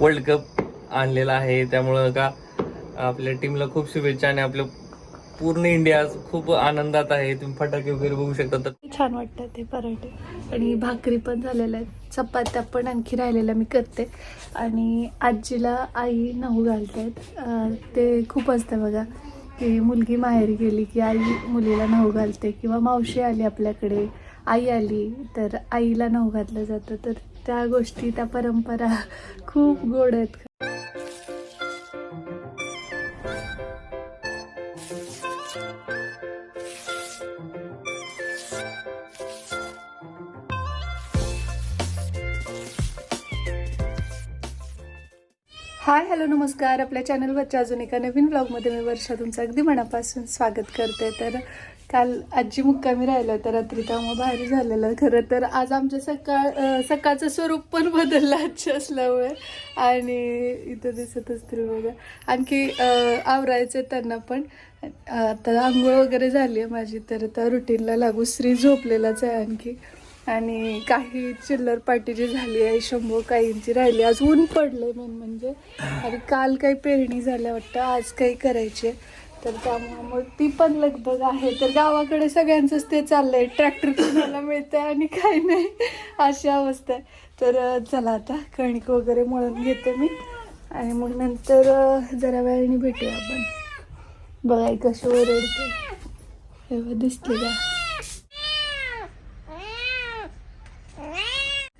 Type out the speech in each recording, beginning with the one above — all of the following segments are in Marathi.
वर्ल्ड कप आणलेला आहे. त्यामुळं का आपल्या टीमला खूप शुभेच्छा आणि आपलं पूर्ण इंडिया खूप आनंदात आहे. तुम्ही फटाके वगैरे बघू शकता. तर छान वाटतात ते पराठे. आणि भाकरी पण झालेल्या आहेत. चपात्या पण आणखी राहिलेल्या मी करते. आणि आजीला आई नऊ घालतात ते खूप असतं बघा की मुलगी माहेरी गेली की आई मुलीला नऊ घालते किंवा मावशी आली आपल्याकडे आई आली तर आईला नऊ घातलं जातं. तर त्या गोष्टी त्या परंपरा खूप गोड आहेत. हाय हॅलो नमस्कार. आपल्या चॅनलवरच्या अजून एका नवीन ब्लॉगमध्ये मी वर्षा तुमचं अगदी मनापासून स्वागत करते. तर काल आजी मुक्कामी राहिलं तर रात्री त्यामुळे भारी झालेलं. खरं तर आज आमच्या सकाळ सकाळचं स्वरूप पण बदललं आजच्या असल्यामुळे. आणि इथं दिसत असतील बघा. आणखी आवरायचं त्यांना पण. आता आंघोळ वगैरे झाली आहे माझी तर आता रुटीनला लागू. श्री झोपलेलाच आहे आणखी. आणि काही चिल्लर पार्टी जी झाली आहे शंभो काहींची राहिली. आज ऊन पडलं मेन म्हणजे. आणि काल काही पेरणी झाल्या वाटतं आज काही करायची आहे. तर त्यामुळे मग ती पण लगबग आहे. तर गावाकडे सगळ्यांचंच ते चाललंय. ट्रॅक्टर कुणाला मिळतंय आणि काही नाही. अशी अवस्था आहे. तर चला आता कणिक वगैरे मळून घेते मी. आणि मग नंतर जरा वेळाने भेटूया आपण. बघाय कशी ओरडते. तेव्हा दिसते का?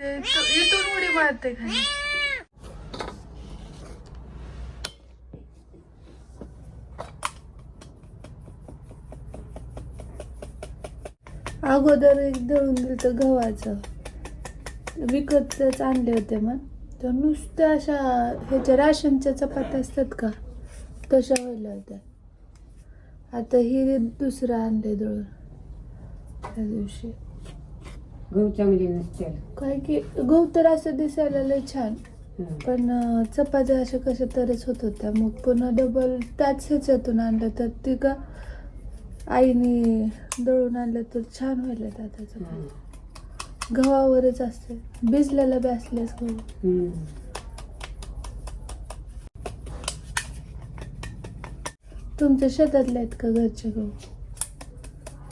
ते इथून उडी मारते खाली अगोदर एक दळून दिलं गव्हाचं. विकतच आणले होते मग. तर नुसत्या अशा ह्याच्या राशनच्या चपात्या असतात का? तशा व्हायला होत्या. आता ही दुसरं आणले दळून. त्या दिवशी. गहू चांगली नसते काय की गहू तर असं दिसायला लय छान. पण चपात्या अशा कशा तरच होत होत्या. मग पुन्हा डबल त्याच ह्याच्यातून आणलं. तर ती का आईने दळून आणलं तर छान व्हायला चपात्या गव्हावरच असते. भिजलेला बी असल्यास गहू. तुमच्या शेतातले आहेत का घरचे गहू?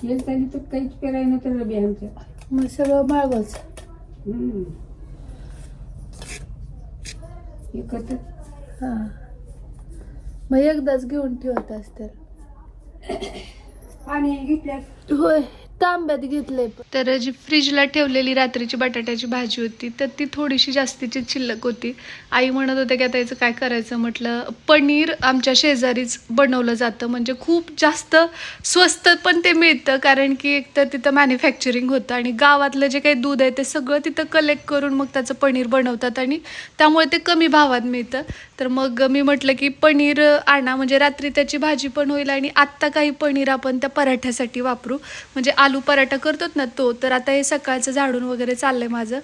येत आली तर काहीच पेराय नव्हतं रबी आमच्या. मग सगळं माळवच. हम्म. एकत्र. हा. मग एकदाच घेऊन ठेवत असतील. पाणी घेतल्यात होय. तांब्यात घेतले तर जी फ्रीजला ठेवलेली रात्रीची बटाट्याची भाजी होती तर ती थोडीशी जास्तीची शिल्लक होती. आई म्हणत होते की आता याचं काय करायचं म्हटलं पनीर आमच्या शेजारीच बनवलं जातं म्हणजे खूप जास्त स्वस्त पण ते मिळतं कारण की एक तर तिथं मॅन्युफॅक्चरिंग होतं आणि गावातलं जे काही दूध आहे ते सगळं तिथं कलेक्ट करून मग त्याचं पनीर बनवतात आणि त्यामुळे ते कमी भावात मिळतं. तर मग मी म्हटलं की पनीर आणा म्हणजे रात्री त्याची भाजी पण होईल आणि आत्ता काही पनीर आपण त्या पराठ्यासाठी वापरू. म्हणजे आलू पराठा करतोत ना तो तर आता हे सकाळचं झाडून वगैरे चाललं आहे माझं.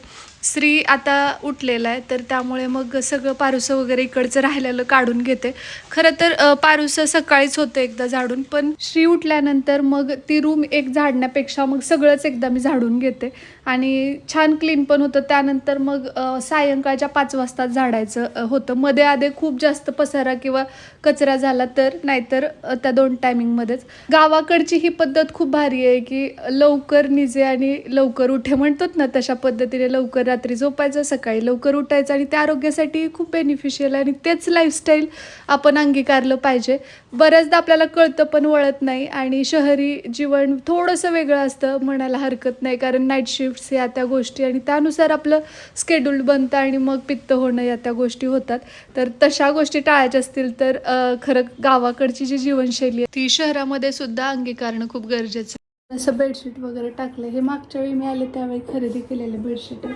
श्री आता उठलेला आहे तर त्यामुळे मग सगळं पारुसं वगैरे इकडचं राहिलेलं काढून घेते. खरं तर पारुसं सकाळीच होतं एकदा झाडून पण श्री उठल्यानंतर मग ती रूम एक झाडण्यापेक्षा मग सगळंच एकदा मी झाडून घेते. आणि छान क्लीन पण होतं. त्यानंतर मग सायंकाळच्या पाच वाजता झाडायचं होतं. मध्ये आधे खूप जास्त पसारा किंवा कचरा झाला तर नाहीतर त्या दोन टायमिंगमध्येच गावाकडची ही पद्धत खूप भारी आहे की लवकर निजे आणि लवकर उठे म्हणतात ना तशा पद्धतीने लवकर रात्री झोपायचं सकाळी लवकर उठायचं आणि त्या आरोग्यासाठी खूप बेनिफिशियल आहे. आणि तेच लाईफस्टाईल आपण अंगीकारलं पाहिजे. बऱ्याचदा आपल्याला कळतं पण वळत नाही आणि शहरी जीवन थोडंसं वेगळं असतं म्हणायला हरकत नाही. कारण नाईट शिफ्ट शिफ्ट्स या त्या गोष्टी आणि त्यानुसार आपलं स्केड्यूल बनतं आणि मग पित्त होणं या त्या गोष्टी होतात. तर तशा गोष्टी टाळायच्या असतील तर खरं गावाकडची जी जीवनशैली आहे ती शहरामध्ये सुद्धा अंगीकारणं खूप गरजेचं आहे. असं बेडशीट वगैरे टाकलं. हे मागच्या वेळी मी आले त्यावेळी खरेदी केलेले बेडशीट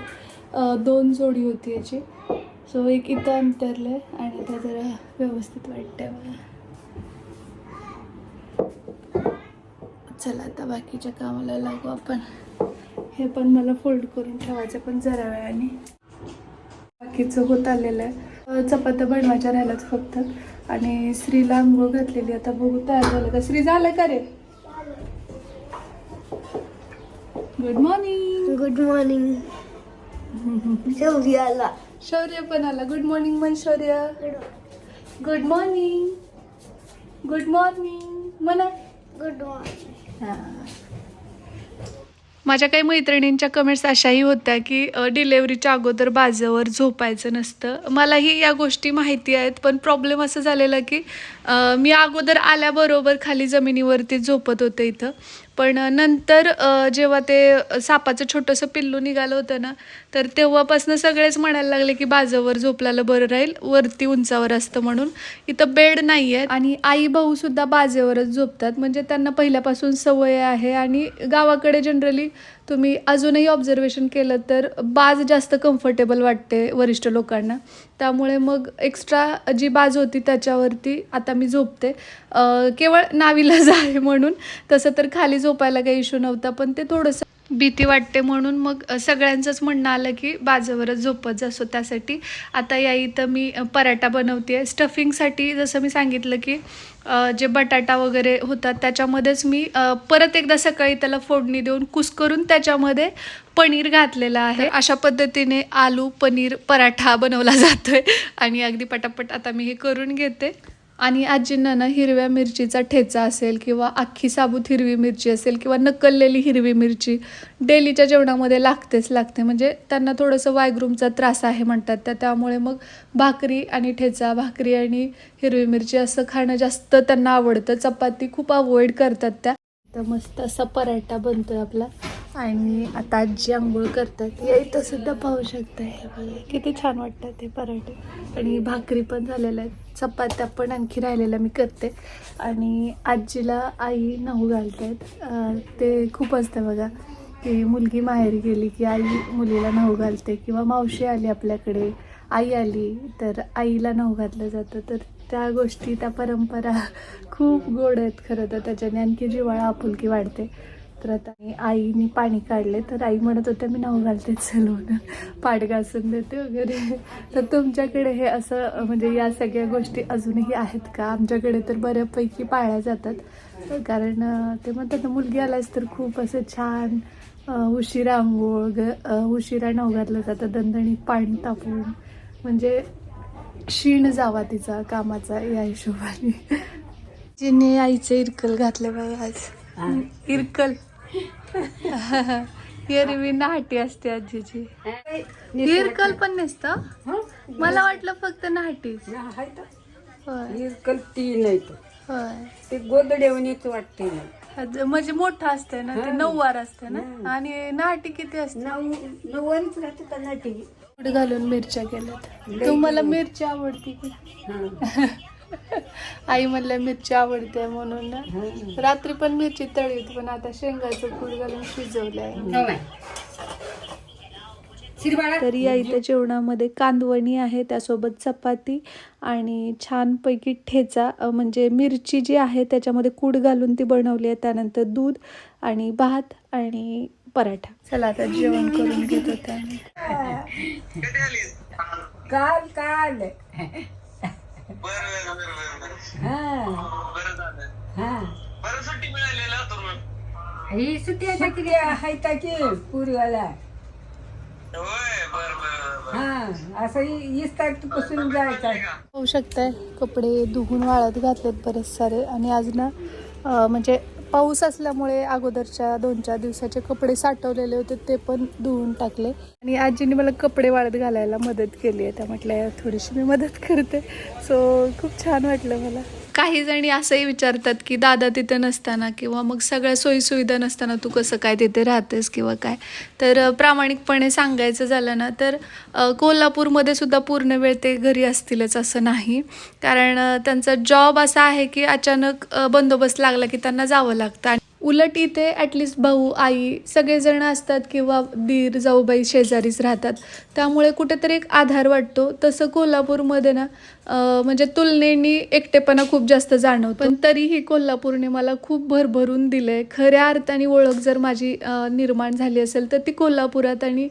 दोन जोडी होती याची. सो एक इथं अंतरलं आहे आणि आता जरा व्यवस्थित वाटतंय मला चला आता बाकीच्या कामाला लागू आपण. हे पण मला फोल्ड करून ठेवायचं पण जरा वेळाने. बाकीचं होत आलेलं आहे. चपात्या बनवायच्या राहिल्यात फक्त. आणि श्रीला आंघोळ घातलेली आता बघू तयार झालं का? श्री झालं का रे? गुड मॉर्निंग गुड मॉर्निंग शौर्याला शौर्य पण आला. गुड मॉर्निंग मन Shaurya. Good morning good morning म्हणा. गुड मॉर्निंग माझ्या काही मैत्रिणींच्या कमेंट्स अशाही होत्या की डिलेवरीच्या अगोदर बाजवर झोपायचं नसतं. मलाही या गोष्टी माहिती आहेत पण प्रॉब्लेम असं झालेला की मी अगोदर आल्याबरोबर खाली जमिनीवरती झोपत होते इथं. पण नंतर जेव्हा ते सापाचं छोटंसं पिल्लू निघालं होतं ना तर तेव्हापासून सगळेच म्हणायला लागले की बाजावर झोपल्याला बरं राहील वरती उंचावर असतं म्हणून. इथं बेड नाही आहे आणि आई भाऊसुद्धा बाजेवरच झोपतात. म्हणजे त्यांना पहिल्यापासून सवय आहे आणि गावाकडे जनरली तुम्ही अजूनही ऑब्झर्वेशन केलं तर बाज जास्त कम्फर्टेबल वाटते वरिष्ठ लोकांना. त्यामुळे मग एक्स्ट्रा जी बाज होती त्याच्यावरती आता मी झोपते. केवळ नाविलाज आहे म्हणून तसं तर खाली झोपायला काही इश्यू नव्हता पण ते थोडंसं भीती वाटते म्हणून मग सगळ्यांचंच म्हणणं आलं की बाजावरच झोपत जासो त्यासाठी. आता या इथं मी पराठा बनवते आहे स्टफिंगसाठी जसं मी सांगितलं की जे बटाटा वगैरे होतात त्याच्यामध्येच मी परत एकदा सकाळी त्याला फोडणी देऊन कुस्करून त्याच्यामध्ये पनीर घातलेलं आहे. अशा पद्धतीने आलू पनीर पराठा बनवला जातोय. आणि अगदी पटापट आता मी हे करून घेते. आणि आजींना ना हिरव्या मिरचीचा ठेचा असेल किंवा अख्खी साबूत हिरवी मिरची असेल किंवा नकललेली हिरवी मिरची डेलीच्या जेवणामध्ये लागतेच लागते. म्हणजे त्यांना थोडंसं वायग्रूमचा त्रास आहे म्हणतात. त्या त्यामुळे मग भाकरी आणि ठेचा भाकरी आणि हिरवी मिरची असं खाणं जास्त त्यांना आवडतं. चपाती खूप अवॉइड करतात त्या. तर मस्त असा पराठा बनतोय आपला. आणि आता आजी आंघोळ करतात. या इथं सुद्धा पाहू शकता. हे किती छान वाटतात ते पराठे. आणि भाकरी पण झालेल्या आहेत. चपात्या पण आणखी राहिलेल्या मी करते. आणि आजीला आई नऊ घालत आहेत ते खूप असतं बघा की मुलगी माहेरी गेली की आई मुलीला नऊ घालते किंवा मावशी आली आपल्याकडे आई आली तर आईला नऊ घातलं जातं. तर त्या गोष्टी त्या परंपरा खूप गोड आहेत खरं तर त्याच्याने. आणखी जिव्हाळा आपुलकी वाढते. तर आता मी आईनी पाणी काढले. तर आई म्हणत होत्या मी नाव घालते चलवून पाठ घासून देते वगैरे. तर तुमच्याकडे हे असं म्हणजे या सगळ्या गोष्टी अजूनही आहेत का? आमच्याकडे तर बऱ्यापैकी पाळल्या जातात. कारण ते म्हणतात ना मुलगी आलाच तर खूप असं छान उशिरा आंघोळ ग उशिरा नाव घातलं जातं दणदणीत पाणी तापवून म्हणजे क्षीण जावा तिचा कामाचा या हिशोबाने. जिने आईचं इरकल घातलं बाई आज. इरकल. एरवी नाहटी असते आजीची. इरकल पण नसतं? मला वाटलं फक्त नाहटीच होय कल्ती नाही होय. ते गोदड्यावणीच वाटते म्हणजे मोठं असते ना ते नऊवार असते ना? आणि नाटी किती असते? नऊ नऊवारीच राहते का नाटी? घालून मिरच्या केल्यात. तुम्हाला मिरची आवडती की? आई म्हणल्या मिरची आवडते म्हणून. ना रात्री पण मिरची तळीत पण आता शेंगाचं पूड घालून शिजवलंय. तरी या इथं जेवणामध्ये कांदवणी आहे त्यासोबत चपाती आणि छानपैकी ठेचा म्हणजे मिरची जी आहे त्याच्यामध्ये कूड घालून ती बनवली आहे. त्यानंतर दूध आणि भात आणि पराठा. चला आता जेवण करून घेत होते काल काल. बरं बरं बरं बरं हा. बरं झालं. हा. बरं सुट्टी मिळाली ही सुट्टी आता किती हायता की पुरीवाला? होय बरं बरं बरं हा असं वीस तारखेपासून जायचं होऊ शकताय. कपडे धुवून वाळत घातलेत बरेच सारे. आणि आज ना अं, म्हणजे पाऊस असल्यामुळे अगोदरच्या दोन चार दिवसाचे कपडे साठवलेले होते ते पण धुवून टाकले. आणि आजीने मला कपडे वाळत घालायला मदत केली आहे. त्या म्हटल्या थोडीशी मी मदत करते. सो खूप छान वाटलं मला. काही जणी असंही विचारतात की दादा तिथे नसताना किंवा मग सगळ्या सोयीसुविधा नसताना तू कसं काय तिथे राहतेस किंवा काय? तर प्रामाणिकपणे सांगायचं झालं ना तर कोल्हापूरमध्ये सुद्धा पूर्ण वेळ ते घरी असतीलच असं नाही. कारण त्यांचा जॉब असा आहे की अचानक बंदोबस्त लागला की त्यांना जावं लागतं. आणि उलट इथे ॲटलिस्ट भाऊ आई सगळेजण असतात किंवा दीर जाऊबाई शेजारीच राहतात. त्यामुळे कुठेतरी एक आधार वाटतो. तसं कोल्हापूरमध्ये ना म्हणजे तुलनेनी एकटेपणा खूप जास्त जाणवतो. पण तरीही कोल्हापूरने मला खूप भरभरून दिलंय. खऱ्या अर्थाने ओळख जर माझी निर्माण झाली असेल तर ती कोल्हापुरात आणि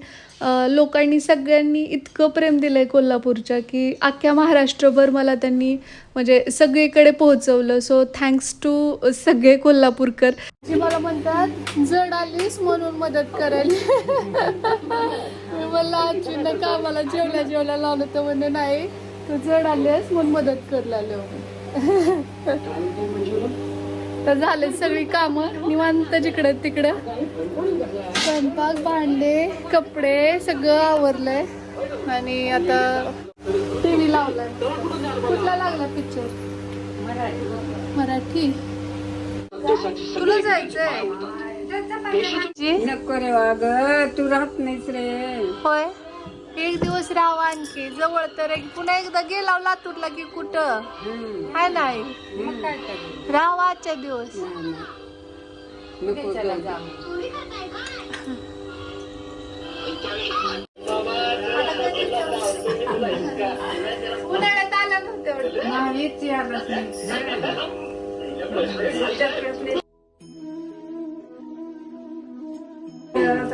लोकांनी सगळ्यांनी इतकं प्रेम दिलंय कोल्हापूरच्या की अख्ख्या महाराष्ट्रभर मला त्यांनी म्हणजे सगळीकडे पोहोचवलं. सो थँक्स टू सगळे कोल्हापूरकर. जे मला म्हणतात जड आलीस म्हणून मदत करायला मी मला आजीनं कामाला जेवल्या जेवल्या लावलं तर म्हणजे नाही. तू जड आलेस म्हणून मदत कर लागले तर झाले सगळी कामं निवांत जिकडं तिकडं. स्वयंपाक भांडे कपडे सगळं आवरलंय. आणि आता टी व्ही लावलाय. कुठला लागला पिक्चर मराठी. तुला जायचंय? नको रे वाग तू राहत नाहीस रे. होय? एक दिवस राहा आणखी जवळ तर एक पुन्हा एकदा गेला लातूरला की कुठं हाय नाही मग काय करू राहा आजच्या दिवस नको जाऊ. उन्हाळ्यात आला नव्हतं वाटतं. नाहीच यायलाच नाही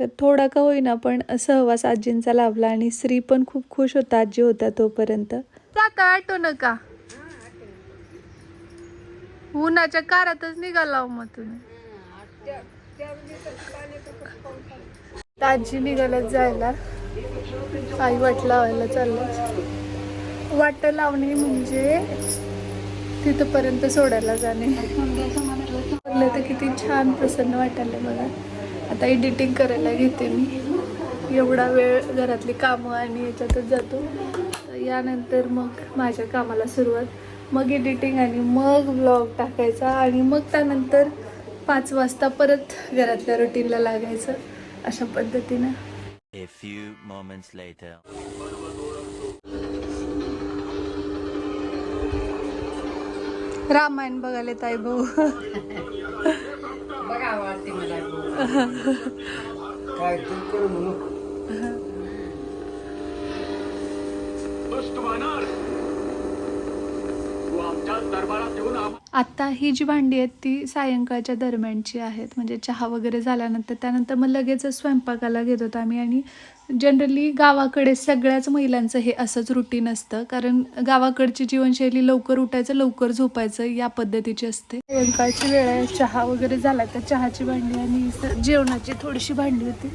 तर थोडा का होईना पण सहवास आजींचा लाभला आणि श्री पण खूप खुश होता आजी होत्या तोपर्यंत. जाता आठवू नका. उन्हाच्या कारातच निघाला मग तुम्ही. आजी निघालत जायला. आई वाट लावायला चाललं वाट लावणे म्हणजे तिथपर्यंत सोडायला जाणे. म्हणलं तर किती छान प्रसन्न वाटायला मला आता एडिटिंग करायला घेते मी. एवढा वेळ घरातली कामं आणि याच्यातच जातो. यानंतर मग माझ्या कामाला सुरुवात. मग एडिटिंग आणि मग ब्लॉग टाकायचा आणि मग त्यानंतर पाच वाजता परत घरातल्या रुटीनला लागायचं अशा पद्धतीनं. A few moments later. Ramayana बघायला ताई भाऊ. बघा आवडते मला काय तू करू म्हणू आता ही जी भांडी आहेत ती सायंकाळच्या दरम्यानची आहेत. म्हणजे चहा वगैरे झाल्यानंतर त्यानंतर मग लगेच स्वयंपाकाला घेत होतो आम्ही आणि जनरली गावाकडे सगळ्याच महिलांचं हे असंच रुटीन असतं. कारण गावाकडची जीवनशैली लवकर उठायचं लवकर झोपायचं या पद्धतीची असते. सायंकाळची वेळ आहे. चहा वगैरे झाला तर चहाची भांडी आणि जेवणाची थोडीशी भांडी होती.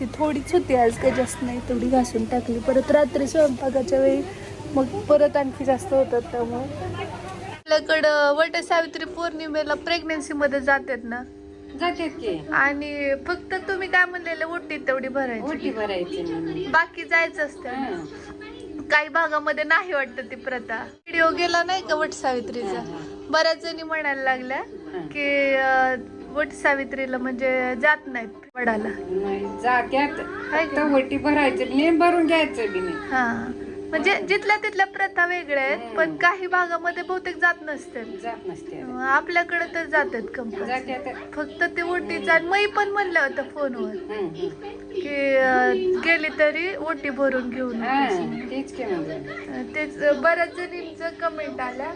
ती थोडीच होती आज काही जास्त नाही तेवढी घासून टाकली. परत रात्री स्वयंपाकाच्या वेळी मग परत आणखी जास्त होतात त्यामुळे. आपल्याकडं वट सावित्री पौर्णिमेला प्रेग्नेन्सी मध्ये जातात ना. जातात की. आणि फक्त तुम्ही काय म्हणलेले ओटी तेवढी ओटी भरायची भरायची म्हणून. बाकी जायचं असतं. हा. काही भागामध्ये नाही वाटत ती प्रथा. व्हिडिओ गेला नाही का वट सावित्रीचा? बऱ्याच जणी म्हणायला लागल्या की अं, वट सावित्रीला म्हणजे जात नाहीत वडाला. नाही जात्यात. हाय फक्त भरायचं. नाही भरून घ्यायचं बी नाही. हा. म्हणजे जिथल्या तिथल्या प्रथा वेगळ्या आहेत पण काही भागामध्ये बहुतेक जात नसतात. जात नसते आपल्याकडे तर जातात कंपल्सरी जात्यात फक्त ते ओटीचा आणि मी पण म्हणलं होतं फोनवर. हं, हं. की अं, गेली तरी ओटी भरून घेऊन हा. तेच की अं, तेच अं, बऱ्याच जणींचं कमेंट आल्या.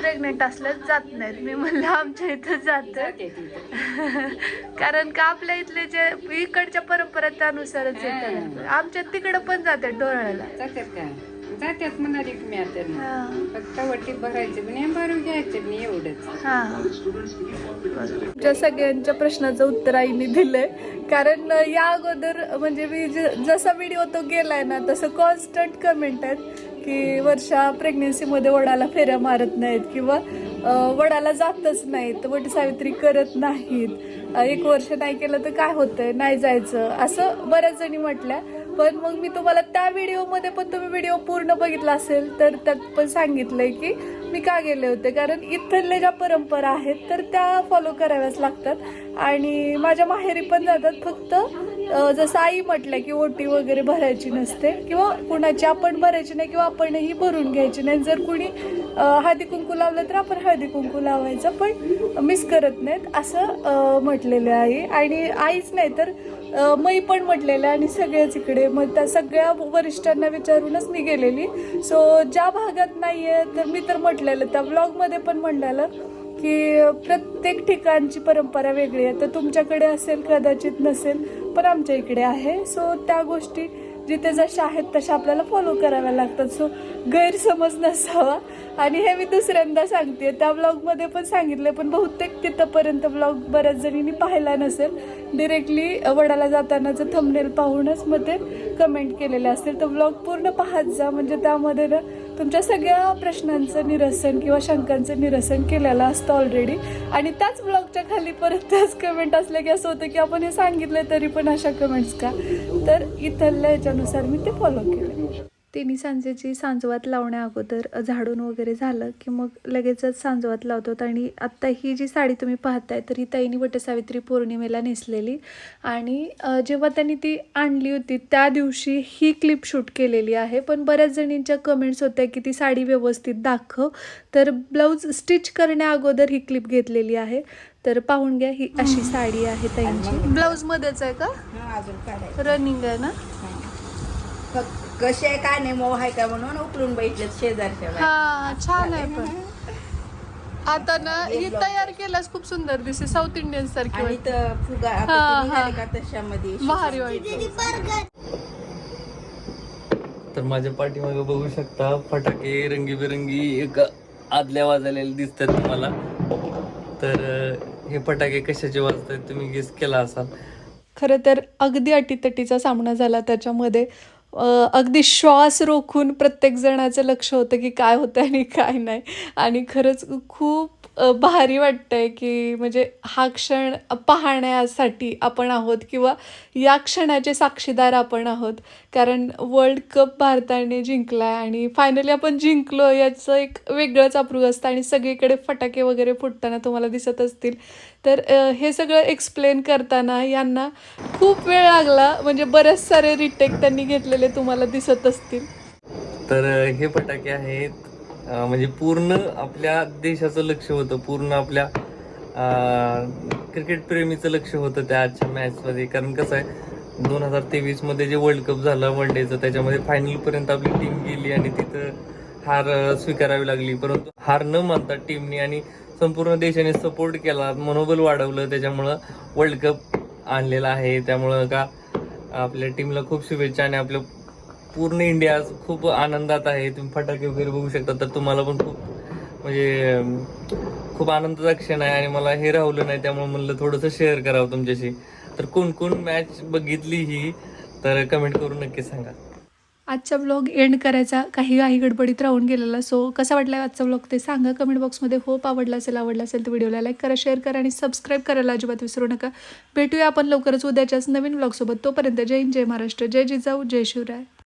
प्रेग्नेंट असल्यास जात नाहीत. मी म्हणलं आमच्या इथं जात. जाते. कारण का आपल्या इथले जे इकडच्या परंपरा त्यानुसारच येतात आमच्या तिकडं पण जातात डोळ्याला. जात्यात का? जात्यात म्हणा रिकमी आता. हा. फक्त वटी भरायचं नाही भरून घ्यायचं नाही एवढंच. हा. तुमच्या सगळ्यांच्या प्रश्नाचं उत्तर आईने दिलंय. कारण या अगोदर म्हणजे मी ज- जसा व्हिडिओ तो गेलाय ना तसं कॉन्स्टंट कमेंट आहेत की वर्षा प्रेग्नेन्सीमध्ये वडाला फेऱ्या मारत नाहीत किंवा अं, वडाला जातच नाहीत वट सावित्री करत नाहीत. अं, एक वर्ष नाही केलं तर काय होतंय? नाही जायचं. असं बऱ्याच जणी म्हटल्या. पण मग मी तुम्हाला त्या व्हिडिओमध्ये पण तुम्ही व्हिडिओ पूर्ण बघितला असेल तर त्यात पण सांगितलंय की मी का गेले होते. कारण इथल्या ज्या परंपरा आहेत तर त्या फॉलो कराव्याच लागतात. आणि माझ्या माहेरी पण जातात फक्त जसं आई म्हटलं की ओटी वगैरे भरायची नसते किंवा कुणाची आपण भरायची नाही किंवा आपणही भरून घ्यायची नाही. जर कुणी हळदी कुंकू लावलं तर आपण हळदी कुंकू लावायचं पण मिस करत नाहीत असं म्हटलेलं आहे. आणि आईच नाही तर मै पण म्हटलेलं आहे आणि सगळ्याच इकडे मग त्या सगळ्या वरिष्ठांना विचारूनच मी गेलेली. सो ज्या भागात नाही आहे तर मी तर म्हटलेलं त्या ब्लॉगमध्ये पण म्हणलेलं की प्रत्येक ठिकाणची परंपरा वेगळी आहे. तर तुमच्याकडे असेल कदाचित नसेल पण आमच्या इकडे आहे. सो त्या गोष्टी जिथे जशा आहेत तशा आपल्याला फॉलो कराव्या लागतात. सो गैरसमज नसावा. आणि हे मी दुसऱ्यांदा सांगते. त्या ब्लॉगमध्ये पण सांगितलं पण बहुतेक तिथंपर्यंत ब्लॉग बऱ्याच जणींनी पाहिला नसेल. डिरेक्टली वडाला जातानाचं थंबनेल पाहूनच मग ते कमेंट केलेले असतील. तर ब्लॉग पूर्ण पाहत जा. म्हणजे त्यामध्ये ना तुमच्या सगळ्या प्रश्नांचं निरसन किंवा शंकांचं निरसन केलेलं असतं ऑलरेडी आणि त्याच ब्लॉगच्या खाली परत त्याच कमेंट असल्या की असं होतं की आपण हे सांगितलं तरी पण अशा कमेंट्स का? तर इथल्या ह्याच्यानुसार मी ते फॉलो केलं तिन्ही सांजेची सांजवात लावण्या अगोदर झाडून वगैरे झालं की मग लगेचच सांजवात लावतो आणि आत्ता ही जी साडी तुम्ही पाहताय तर ही ताईनी वटसावित्री पौर्णिमेला नेसलेली. आणि जेव्हा त्यांनी ती आणली होती त्या दिवशी ही क्लिप शूट केलेली आहे. पण बऱ्याच जणींच्या कमेंट्स होत्या की ती साडी व्यवस्थित दाखव. तर ब्लाऊज स्टिच करण्या अगोदर ही क्लिप घेतलेली आहे. तर पाहून घ्या ही अशी साडी आहे ताईंची ब्लाऊज मध्येच आहे का? रनिंग आहे ना? क- कशी आहे काय नाही मऊ आहे का म्हणून उकलून बैठले शेजारच्या बाई. हा छान आहे पण. आता ना ही तयार केल्यास खूप सुंदर दिसते साऊथ इंडियन सारखी आणि वाटते. तर फुगा हा, आता ते निघाले हा. का तशामध्ये? भारी वाटते. तर माझ्या पाठीमागे बघू शकता फटाके रंगीबेरंगी एक आदल्या वाजलेले दिसतात तुम्हाला. तर अं, हे फटाके कशाचे वाजतात तुम्ही गेस केला असाल. खरं तर अगदी अटीतटीचा सामना झाला त्याच्यामध्ये. अगदी श्वास रोखून प्रत्येक जणाचं लक्ष होतं की काय होतं आणि काय नाही. आणि खरंच खूप भारी भारी वाटतंय की म्हणजे हा क्षण पाहण्यासाठी आपण आहोत किंवा या क्षणाचे साक्षीदार आपण आहोत. कारण वर्ल्ड कप भारताने जिंकला आहे आणि फायनली आपण जिंकलो याचं एक वेगळंच अप्रूव असतं आणि सगळीकडे फटाके वगैरे फुटताना तुम्हाला दिसत असतील. तर हे सगळं एक्सप्लेन करताना यांना खूप वेळ लागला. म्हणजे बरेच सारे रिटेक त्यांनी घेतलेले तुम्हाला दिसत असतील. तर हे फटाके आहेत म्हणजे पूर्ण आपल्या देशाचं लक्ष होतं. पूर्ण आपल्या क्रिकेट प्रेमीचं लक्ष होतं त्या आजच्या मॅचमध्ये. कारण कसं आहे दोन हजार तेवीसमध्ये जे वर्ल्ड कप झालं वन डेचं त्याच्यामध्ये फायनलपर्यंत आपली टीम गेली आणि तिथं हार स्वीकारावी लागली. परंतु हार न मानता टीमनी आणि संपूर्ण देशाने सपोर्ट केला. मनोबल वाढवलं. त्याच्यामुळं वर्ल्ड कप आणलेला आहे. त्यामुळं का आपल्या टीमला खूप शुभेच्छा आणि आपलं पूर्ण इंडिया खूप आनंदात आहे. तुम्ही फटाके वगैरे बघू शकता तर तुम्हाला पण खूप म्हणजे खूप आनंदाचा क्षण आहे आणि मला हे राहुलं नाही त्यामुळे म्हणलं थोडंसं शेअर करावं तुमच्याशी. तर कोण कोण मॅच बघितली ही तर कमेंट करून नक्की सांगा. आजचा ब्लॉग एंड करायचा. काही काही गडबडीत राहून गेलेला. सो कसा वाटला आजचा ब्लॉग ते सांगा कमेंट बॉक्समध्ये होप आवडला असेल आवडला असेल तर व्हिडिओला लाईक करा शेअर करा आणि सबस्क्राईब करायला अजिबात विसरू नका. भेटूया आपण लवकरच उद्याच्याच नवीन ब्लॉगसोबत तोपर्यंत जय हिंद जय महाराष्ट्र जय जिजाऊ जय शिवराय.